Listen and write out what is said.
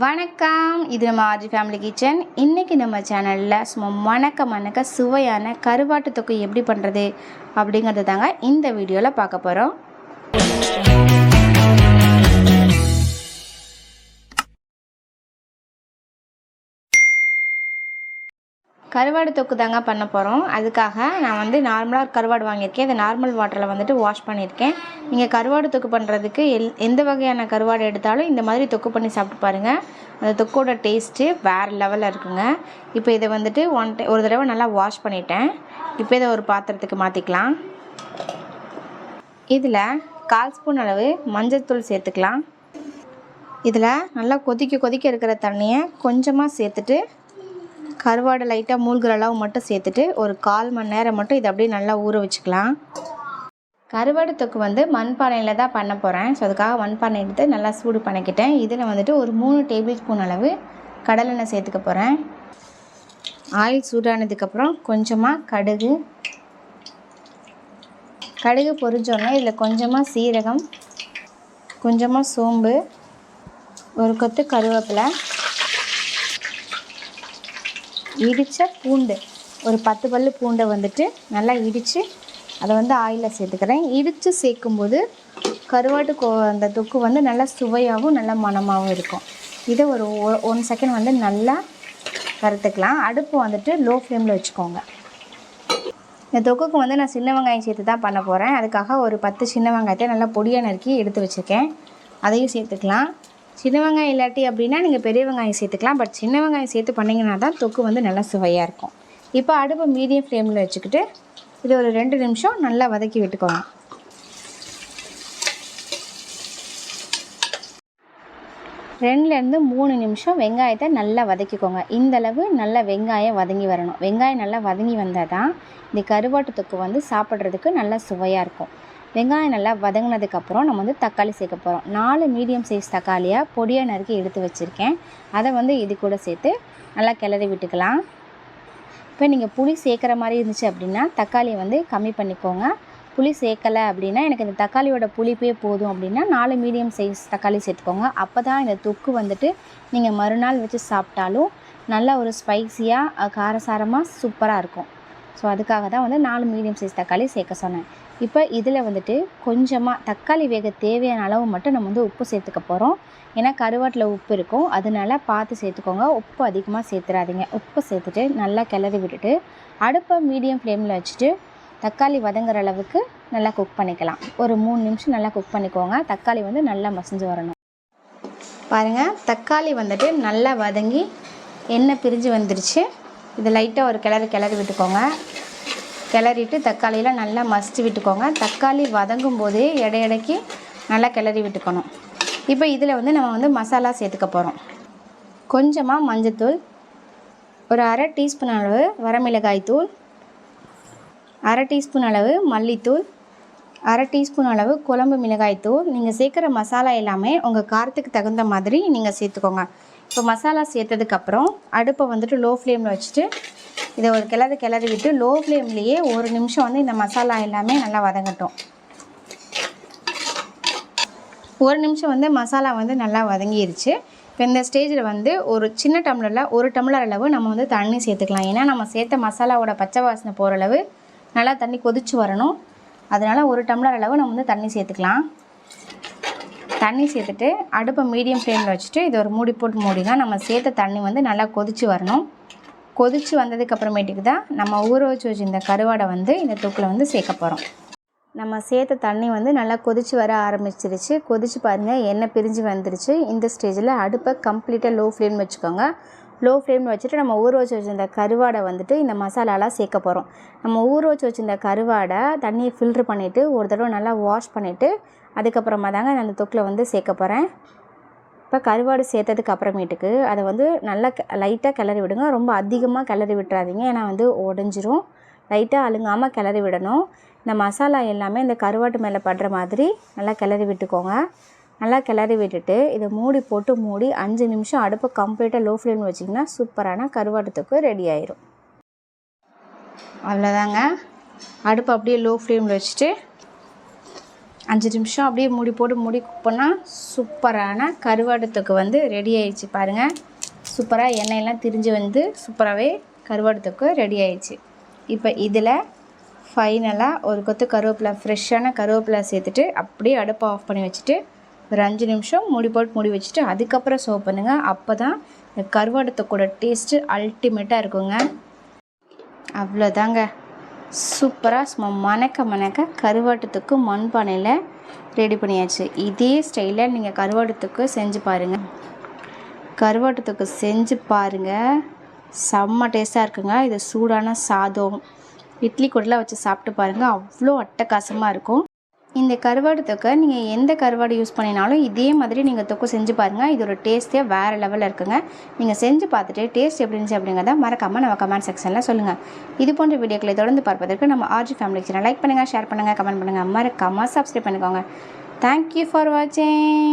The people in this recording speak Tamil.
வணக்கம். இது நம்ம ஆர்ஜி ஃபேமிலி கிச்சன் இன்றைக்கி நம்ம சேனலில் சும்மா மணக்க மணக்க சுவையான கருவாட்டு தொக்கு எப்படி பண்ணுறது அப்படிங்கிறது தாங்க இந்த வீடியோவில் பார்க்க போகிறோம் கருவாடு தொக்கு தாங்க பண்ண போகிறோம் அதுக்காக நான் வந்து நார்மலாக கருவாடு வாங்கியிருக்கேன். இதை நார்மல் வாட்டரில் வந்துட்டு வாஷ் பண்ணியிருக்கேன். நீங்கள் கருவாடு தொக்கு பண்ணுறதுக்கு எல் எந்த வகையான கருவாடு எடுத்தாலும் இந்த மாதிரி தொக்கு பண்ணி சாப்பிட்டு பாருங்கள் அந்த தொக்கோட டேஸ்ட்டு வேறு லெவலில் இருக்குங்க. இப்போ இதை வந்துட்டு ஒன் டை ஒரு தடவை நல்லா வாஷ் பண்ணிட்டேன். இப்போ இதை ஒரு பாத்திரத்துக்கு மாற்றிக்கலாம் இதில் கால் ஸ்பூன் அளவு மஞ்சள்தூள் சேர்த்துக்கலாம். இதில் நல்லா கொதிக்க கொதிக்க இருக்கிற தண்ணியை கொஞ்சமாக சேர்த்துட்டு கருவாடை லைட்டாக மூழ்கிற அளவு மட்டும் சேர்த்துட்டு ஒரு கால் மணி நேரம் மட்டும் இதை அப்படியே நல்லா ஊற வச்சுக்கலாம். கருவாடு தொக்கு வந்து மண்பானையில் தான் பண்ண போகிறேன் ஸோ அதுக்காக மண்பானை எடுத்து நல்லா சூடு பண்ணிக்கிட்டேன். இதில் வந்துட்டு ஒரு மூணு டேபிள் ஸ்பூன் அளவு கடலெண்ணெய் சேர்த்துக்க போகிறேன் ஆயில் சூடானதுக்கப்புறம் கொஞ்சமாக கடுகு. கடுகு பொறிஞ்சோடனே இதில் கொஞ்சமாக சீரகம் கொஞ்சமாக சோம்பு ஒரு கொத்து கருவேப்பிலை இடித்த பூண்டு. ஒரு பத்து பல் பூண்டை வந்துட்டு நல்லா இடித்து அதை வந்து ஆயிலில் சேர்த்துக்கிறேன். இடித்து சேர்க்கும்போது கருவாட்டு கோ அந்த தொக்கு வந்து நல்லா சுவையாகவும் நல்லா மணமாகவும் இருக்கும். இதை ஒரு ஒன் செகண்ட் வந்து நல்லா வறுத்துக்கலாம். அடுப்பு வந்துட்டு லோ ஃப்ளேமில் வச்சுக்கோங்க. இந்த தொக்குக்கு வந்து நான் சின்ன வெங்காயம் சேர்த்து தான் பண்ண போகிறேன் அதுக்காக ஒரு பத்து சின்ன வெங்காயத்தை நல்லா பொடியாக நறுக்கி எடுத்து வச்சுருக்கேன். அதையும் சேர்த்துக்கலாம். சின்ன வெங்காயம் இல்லாட்டி அப்படின்னா நீங்கள் பெரிய வெங்காயம் சேர்த்துக்கலாம். பட் சின்ன வெங்காயம் சேர்த்து பண்ணிங்கன்னா தான் தொக்கு வந்து நல்லா சுவையாக இருக்கும். இப்போ அடுப்பை மீடியம் ஃப்ளேமில் வச்சுக்கிட்டு இது ஒரு ரெண்டு நிமிஷம் நல்லா வதக்கி விட்டுக்கோங்க. ரெண்டுலேருந்து மூணு நிமிஷம் வெங்காயத்தை நல்லா வதக்கிக்கோங்க. இந்தளவு நல்லா வெங்காயம் வதங்கி வரணும். வெங்காயம் நல்லா வதங்கி வந்தால் தான் இந்த கருவாட்டு தொக்கு வந்து சாப்பிட்றதுக்கு நல்லா சுவையாக இருக்கும். வெங்காயம் நல்லா வதங்கினதுக்கப்புறம் நம்ம வந்து தக்காளி சேர்க்க போகிறோம் நாலு மீடியம் சைஸ் தக்காளியாக பொடியாக நறுக்கி எடுத்து வச்சுருக்கேன். அதை வந்து இது கூட சேர்த்து நல்லா கிளறி விட்டுக்கலாம். இப்போ நீங்கள் புளி சேர்க்குற மாதிரி இருந்துச்சு அப்படின்னா தக்காளியை வந்து கம்மி பண்ணிக்கோங்க. புளி சேர்க்கலை அப்படின்னா எனக்கு இந்த தக்காளியோட புளிப்பே போதும் அப்படின்னா நாலு மீடியம் சைஸ் தக்காளி சேர்த்துக்கோங்க. அப்போ தான் இந்த தொக்கு வந்துட்டு நீங்கள் மறுநாள் வச்சு சாப்பிட்டாலும் நல்லா ஒரு ஸ்பைஸியாக காரசாரமாக சூப்பராக இருக்கும். ஸோ அதுக்காக தான் வந்து நாலு மீடியம் சைஸ் தக்காளி சேர்க்க சொன்னேன். இப்போ இதில் வந்துட்டு கொஞ்சமாக தக்காளி வேக தேவையான அளவு மட்டும் நம்ம வந்து உப்பு சேர்த்துக்க போகிறோம் ஏன்னா கருவாட்டில் உப்பு இருக்கும். அதனால பார்த்து சேர்த்துக்கோங்க. உப்பு அதிகமாக சேர்த்துறாதீங்க. உப்பு சேர்த்துட்டு நல்லா கிளறி விட்டுட்டு அடுப்பை மீடியம் ஃப்ளேமில் வச்சுட்டு தக்காளி வதங்குற அளவுக்கு நல்லா குக் பண்ணிக்கலாம். ஒரு மூணு நிமிஷம் நல்லா குக் பண்ணிக்கோங்க. தக்காளி வந்து நல்லா மசிஞ்சு வரணும். பாருங்கள் தக்காளி வந்துட்டு நல்லா வதங்கி எண்ணெய் பிரிஞ்சு வந்துருச்சு. இது லைட்டாக ஒரு கிளறி கிளறி விட்டுக்கோங்க. கிளறிட்டு தக்காளியில் நல்லா மசித்து விட்டுக்கோங்க. தக்காளி வதங்கும் போதே இடையிடைக்கு நல்லா கிளறி விட்டுக்கணும். இப்போ இதில் வந்து நம்ம வந்து மசாலா சேர்த்துக்க போகிறோம் கொஞ்சமாக மஞ்சத்தூள் ஒரு அரை டீஸ்பூன் அளவு வரமிளகாய் தூள் அரை டீஸ்பூன் அளவு மல்லித்தூள் அரை டீஸ்பூன் அளவு குழம்பு மிளகாய் தூள். நீங்கள் சேர்க்குற மசாலா எல்லாமே உங்கள் காரத்துக்கு தகுந்த மாதிரி நீங்கள் சேர்த்துக்கோங்க. இப்போ மசாலா சேர்த்ததுக்கப்புறம் அடுப்பை வந்துட்டு லோ ஃப்ளேமில் வச்சுட்டு இதை ஒரு கிளறு கிளறி விட்டு லோ ஃப்ளேம்லேயே ஒரு நிமிஷம் வந்து இந்த மசாலா எல்லாமே நல்லா வதங்கட்டும். ஒரு நிமிஷம் வந்து மசாலா வந்து நல்லா வதங்கிருச்சு. இப்போ இந்த ஸ்டேஜில் வந்து ஒரு சின்ன டம்ளரில் ஒரு டம்ளர் அளவு நம்ம வந்து தண்ணி சேர்த்துக்கலாம். ஏன்னா நம்ம சேர்த்த மசாலாவோட பச்சை வாசனை போகிற அளவு நல்லா தண்ணி கொதிச்சு வரணும். அதனால் ஒரு டம்ளர் அளவு நம்ம வந்து தண்ணி சேர்த்துக்கலாம். தண்ணி சேர்த்துட்டு அடுப்பை மீடியம் ஃப்ளேமில் வச்சுட்டு இது ஒரு மூடி போட்டு மூடினா நம்ம சேர்த்த தண்ணி வந்து நல்லா கொதித்து வரணும். கொதித்து வந்ததுக்கப்புறமேட்டுக்கு தான் நம்ம ஊற வச்சு வச்சுருந்த கருவாடை வந்து இந்த தூக்கில் வந்து சேர்க்க போகிறோம் நம்ம சேர்த்த தண்ணி வந்து நல்லா கொதித்து வர ஆரம்பிச்சிருச்சு. கொதித்து பாருங்கள் எண்ணெய் பிரிஞ்சு வந்துருச்சு. இந்த ஸ்டேஜில் அடுப்பை கம்ப்ளீட்டாக லோ ஃப்ளேம் வச்சுக்கோங்க. லோ ஃப்ளேமில் வச்சுட்டு நம்ம ஊற வச்சு வச்சுருந்த கருவாடை வந்துட்டு இந்த மசாலாலாம் சேர்க்க போகிறோம் நம்ம ஊற வச்சு வச்சுருந்த கருவாடை தண்ணியை ஃபில்ட்ரு பண்ணிவிட்டு ஒரு தடவை நல்லா வாஷ் பண்ணிவிட்டு அதுக்கப்புறமா தாங்க நான் அந்த தொக்கில் வந்து சேர்க்க போகிறேன் இப்போ கருவாடு சேர்த்ததுக்கு அப்புறமேட்டுக்கு அதை வந்து நல்லா லைட்டாக கிளறி விடுங்க. ரொம்ப அதிகமாக கிளறி விட்டுறாதீங்க. ஏன்னா வந்து உடஞ்சிரும். லைட்டாக அழுங்காமல் கிளறி விடணும். இந்த மசாலா எல்லாமே இந்த கருவாட்டு மேலே படுற மாதிரி நல்லா கிளறி விட்டுக்கோங்க. நல்லா கிளறி விட்டுட்டு இதை மூடி போட்டு மூடி அஞ்சு நிமிஷம் அடுப்பை கம்ப்ளீட்டாக லோ ஃப்ளேம் வச்சிங்கன்னா சூப்பரான கருவாட்டு தொக்கு ரெடி ஆயிரும். அவ்வளோதாங்க அடுப்பு அப்படியே லோ ஃப்ளேமில் வச்சுட்டு அஞ்சு நிமிஷம் அப்படியே மூடி போட்டு மூடி குக் பண்ணால் சூப்பரான கருவாடு தொக்கு வந்து ரெடி ஆயிடுச்சு பாருங்கள் சூப்பராக எண்ணெயெல்லாம் திரிஞ்சு வந்து சூப்பராகவே கருவாடு தொக்கு ரெடி ஆயிடுச்சு. இப்போ இதில் ஃபைனலாக ஒரு கொத்து கருவேப்பிலை ஃப்ரெஷ்ஷான கருவேப்பிலை சேர்த்துட்டு அப்படியே அடுப்பை ஆஃப் பண்ணி வச்சுட்டு ஒரு அஞ்சு நிமிஷம் மூடி போட்டு மூடி வச்சுட்டு அதுக்கப்புறம் சர்வ் பண்ணுங்கள் அப்போ தான் இந்த கருவாடு டேஸ்ட்டு அல்டிமேட்டாக இருக்குங்க. அவ்வளோதாங்க சூப்பராக சும்மா மணக்க மணக்க கருவாட்டத்துக்கு மண்பானையில் ரெடி பண்ணியாச்சு. இதே ஸ்டைலில் நீங்கள் கருவாட்டத்துக்கு செஞ்சு பாருங்கள் கருவாட்டத்துக்கு செஞ்சு பாருங்கள் செம்ம டேஸ்ட்டாக இருக்குங்க. இது சூடான சாதம். இட்லி கூடலாம் வச்சு சாப்பிட்டு பாருங்கள் அவ்வளோ அட்டகாசமாக இருக்கும். இந்த கருவாடு தொக்கை நீங்கள் எந்த கருவாடு யூஸ் பண்ணினாலும் இதே மாதிரி நீங்கள் தொக்கு செஞ்சு பாருங்கள் இதோட டேஸ்ட்டே வேறு லெவலில் இருக்குங்க. நீங்கள் செஞ்சு பார்த்துட்டு டேஸ்ட் எப்படி இருந்துச்சு அப்படிங்கிறத மறக்காமல் நம்ம கமெண்ட் செக்ஷனில் சொல்லுங்கள் இது போன்ற வீடியோக்களை தொடர்ந்து பார்ப்பதற்கு நம்ம ஆர்ஜி ஃபேமிலி சேனல் லைக் பண்ணுங்கள் ஷேர் பண்ணுங்கள் கமெண்ட் பண்ணுங்கள் மறக்காமல் சப்ஸ்கிரைப் பண்ணிக்கோங்க. தேங்க்யூ ஃபார் வாட்சிங்